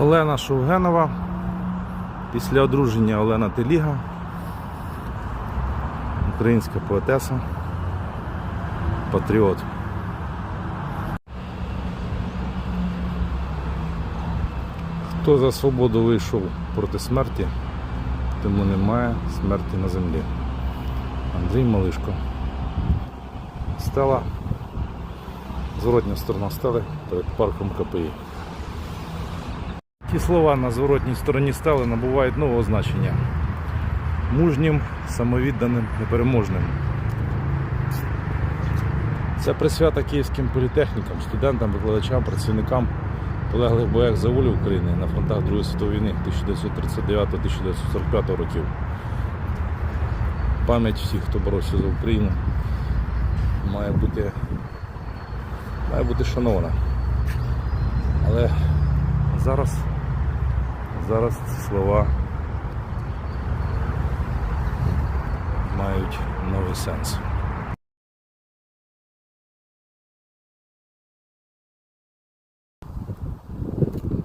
Олена Шовгенова. Після одруження Олена Теліга. Українська поетеса. Патріот. Хто за свободу вийшов проти смерті, тому немає смерті на землі. Андрій Малишко. Стела. Зворотня сторона стели перед парком КПІ. Ті слова на зворотній стороні стели набувають нового значення. Мужнім, самовідданим, непереможним. Це присвята київським політехнікам, студентам, викладачам, працівникам полеглих боях за волю України на фронтах Другої світової війни 1939-1945 років. Пам'ять всіх, хто боровся за Україну, має бути, має бути шанована. Але зараз, зараз ці слова мають новий сенс.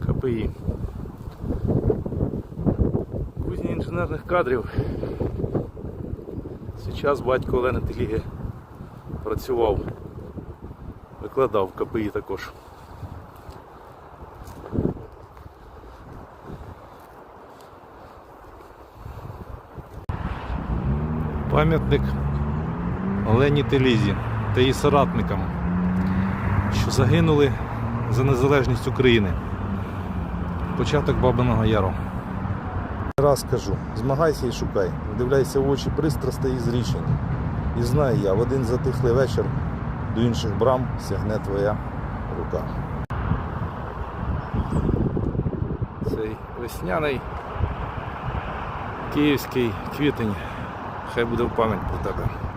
КПІ. Кузні інженерних кадрів. Зараз батько Олени Теліги працював, викладав в КПІ також. Пам'ятник Олені Телізі та її соратникам, що загинули за незалежність України. Початок Бабиного Яру. Раз кажу, змагайся і шукай, вдивляйся в очі пристрастей і зрішень. І знай я, в один затихлий вечір до інших брам сягне твоя рука. Цей весняний київський квітень. Хай буде в пам'ять про тебе.